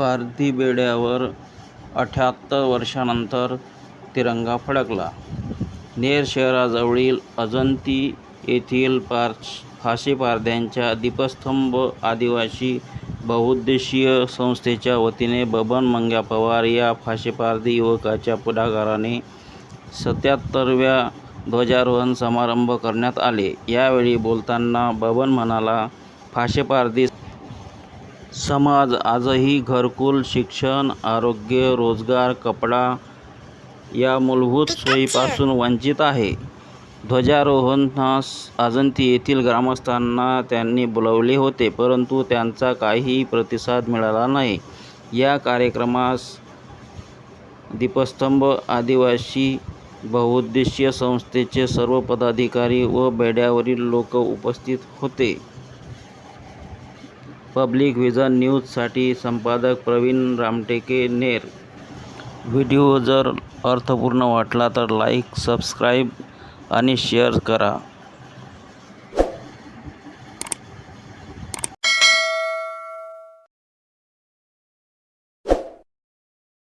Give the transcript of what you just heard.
पारधी बेड्यावर अठ्ठ्याहत्तर वर्षांनंतर तिरंगा फडकला. नेर शहराजवळील अजंती येथील फाशीपारध्यांच्या दीपस्तंभ आदिवासी बहुउद्देशीय संस्थेच्या वतीने बबन मंग्या पवार या फाशीपारधी युवकाच्या पुढाकाराने सत्याहत्तरव्या ध्वजारोहण समारंभ करण्यात आले. यावेळी बोलताना बबन म्हणाला, फाशीपारधी समाज आजही घरकुल, शिक्षण, आरोग्य, रोजगार, कपडा या मूलभूत सोयींपासून वंचित आहे. ध्वजारोहणास अजंती येथील ग्रामस्थांना त्यांनी बोलावले होते, परंतु त्यांचा काहीही प्रतिसाद मिळाला नाही. या कार्यक्रमास दीपस्तंभ आदिवासी बहुउद्देशीय संस्थेचे सर्व पदाधिकारी व बेड्यावरील लोक उपस्थित होते. पब्लिक व्हिजन न्यूजसाठी संपादक प्रवीण रामटेके, नेर. व्हिडिओ जर अर्थपूर्ण वाटला तर लाईक, सबस्क्राईब आणि शेअर करा.